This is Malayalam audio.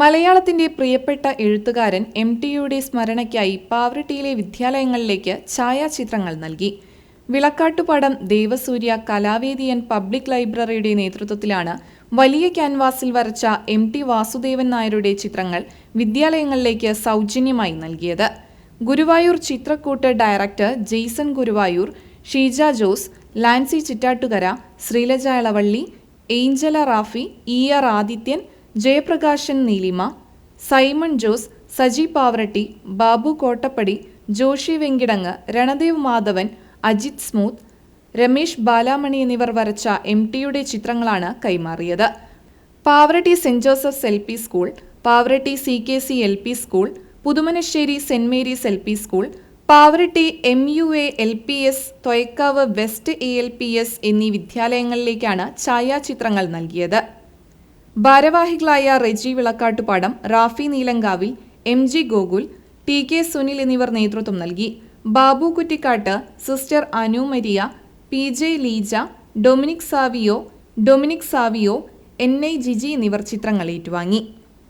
മലയാളത്തിന്റെ പ്രിയപ്പെട്ട എഴുത്തുകാരൻ എം ടിയുടെ സ്മരണയ്ക്കായി പാവറട്ടിയിലെ വിദ്യാലയങ്ങളിലേക്ക് ഛായാചിത്രങ്ങൾ നൽകി. വിളക്കാട്ടുപടം ദേവസൂര്യ കലാവേദിയൻ പബ്ലിക് ലൈബ്രറിയുടെ നേതൃത്വത്തിലാണ് വലിയ ക്യാൻവാസിൽ വരച്ച എം ടി വാസുദേവൻ നായരുടെ ചിത്രങ്ങൾ വിദ്യാലയങ്ങളിലേക്ക് സൗജന്യമായി നൽകിയത്. Guruvayur Chithrakoottu director Jaison Guruvayur Sheeja Jose Lancy Chittattukara Sreelaja Elavally Angela Rafi E R Adithyan Jayaprakashan Neelima Simon Jose Saji Pavaratty Babu Kottappadi Joshi Venkidangu Ranadev Madhavan Ajith Smooth Ramesh Balamani എന്നിവർ വരച്ച എം ടിയുടെ ചിത്രങ്ങളാണ് കൈമാറിയത്. Pavaratty Saint Joseph's L P school Pavaratty C K C L P school Puthumanassery Saint Mary's L P school Pavaratty M U A L P S Thoyakkavu west A L P S എന്നീ വിദ്യാലയങ്ങളിലേക്കാണ് ഛായാചിത്രങ്ങൾ നൽകിയത്. ഭാരവാഹികളായ Reji Vilakkattupadam Rafi Neelankavil M G Gokul T K Sunil എന്നിവർ നേതൃത്വം നൽകി. Babu Kuttikkatt sister Anu Maria P J Leeja Dominic Savio Dominic Savio N I Jiji എന്നിവർ ചിത്രങ്ങൾ ഏറ്റുവാങ്ങി.